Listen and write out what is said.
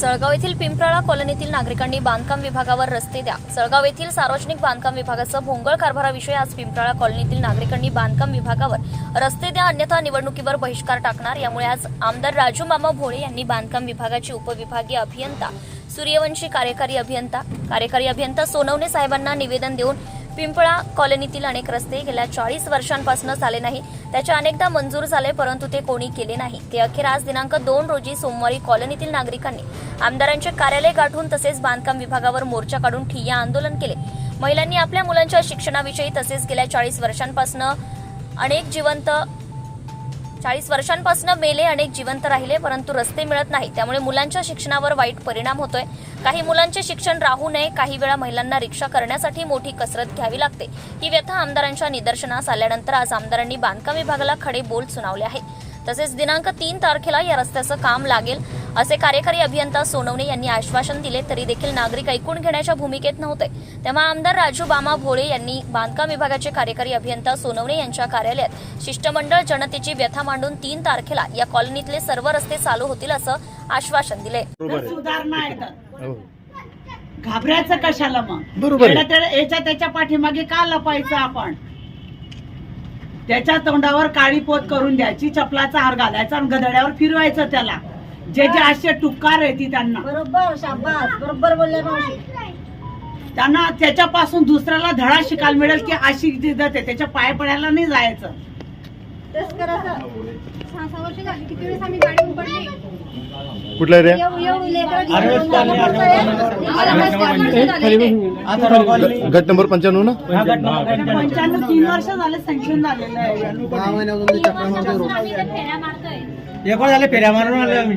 जळगाव येथील पिंपराळा कॉलनीतील नागरिकांनी बांधकाम विभागावर रस्ते द्या. जळगाव येथील सार्वजनिक बांधकाम विभागाचं भोंगळ कारभाराविषयी आज पिंपराळा कॉलनीतील नागरिकांनी बांधकाम विभागावर रस्ते द्या अन्यथा निवडणुकीवर बहिष्कार टाकणार. यामुळे आज आमदार राजू मामा भोळे यांनी बांधकाम विभागाचे उपविभागीय अभियंता सूर्यवंशी कार्यकारी अभियंता कार्यकारी अभियंता सोनवणे साहेबांना निवेदन देऊन पिंपळा कॉलनीतील अनेक रस्ते गेल्या चाळीस वर्षांपासून झाले नाही. त्याचे अनेकदा मंजूर झाले परंतु ते कोणी केले नाही. ते अखेर आज दिनांक दोन रोजी सोमवारी कॉलनीतील नागरिकांनी आमदारांचे कार्यालय गाठून तसेच बांधकाम विभागावर मोर्चा काढून ठिय्या आंदोलन केले. महिलांनी आपल्या मुलांच्या शिक्षणाविषयी तसेच गेल्या चाळीस वर्षांपासून अनेक जिवंत चाळीस वर्षांपासून मेले अनेक जिवंत राहिले परंतु रस्ते मिळत नाही त्यामुळे मुलांच्या शिक्षणावर वाईट परिणाम होतोय. काही मुलांचे शिक्षण राहू नये काही वेळा महिलांना रिक्षा करण्यासाठी मोठी कसरत घ्यावी लागते. ही व्यथा आमदारांच्या निदर्शनास आल्यानंतर आज आमदारांनी बांधकाम विभागाला खडे बोल सुनावले आहेत. तसेच दिनांक तीन तारखेला या रस्त्याचं काम लागेल. असे कार्यकारी अभियंता सोनवणे यांनी आश्वासन दिले तरी देखील नागरिक ऐकून घेण्याच्या भूमिकेत नव्हते. तेव्हा आमदार राजू बामा भोळे यांनी बांधकाम विभागाचे कार्यकारी अभियंता सोनवणे यांच्या कार्यालयात शिष्टमंडळ जनतेची व्यथा मांडून तीन तारखेला या कॉलनीतले सर्व रस्ते चालू होतील असं आश्वासन दिले. हो. घाबरायचं कशाला मग? बरोबर याच्या त्याच्या पाठीमागे का लपायचं आपण? त्याच्या तोंडावर काळी पोत करून द्यायची चपलाचा हार घालायचा आणि गदड्यावर फिरवायचं त्याला. जे जे असे टुकार आहे ती त्यांना. बरोबर शाबास. बरोबर बोलले मावशी. त्यांना त्याच्यापासून दुसऱ्याला धडा शिकायला मिळेल की अशी जिद्दत आहे त्याच्या पाय पडायला नाही जायचं. तेच करायचं सहा सहा वर्ष झाली किती वेळेस आम्ही गाडी उघडली कुठला एरिया एवढी एवढी लेकरं आर्वेस घेऊन कॉलनी, जाणं आर्वेस पडतंय. कॉलनी. आम्हाला पाच वर्ष झाले. इथे. आता कॉलनी गट नंबर पंच्याण्णव ना? गट नंबर पंच्याण्णव. पंच्याण्णव. तीन वर्ष झाले सँक्शन झालेलं आहे. एक वेळ झाले फेऱ्या मारून आलो आम्ही.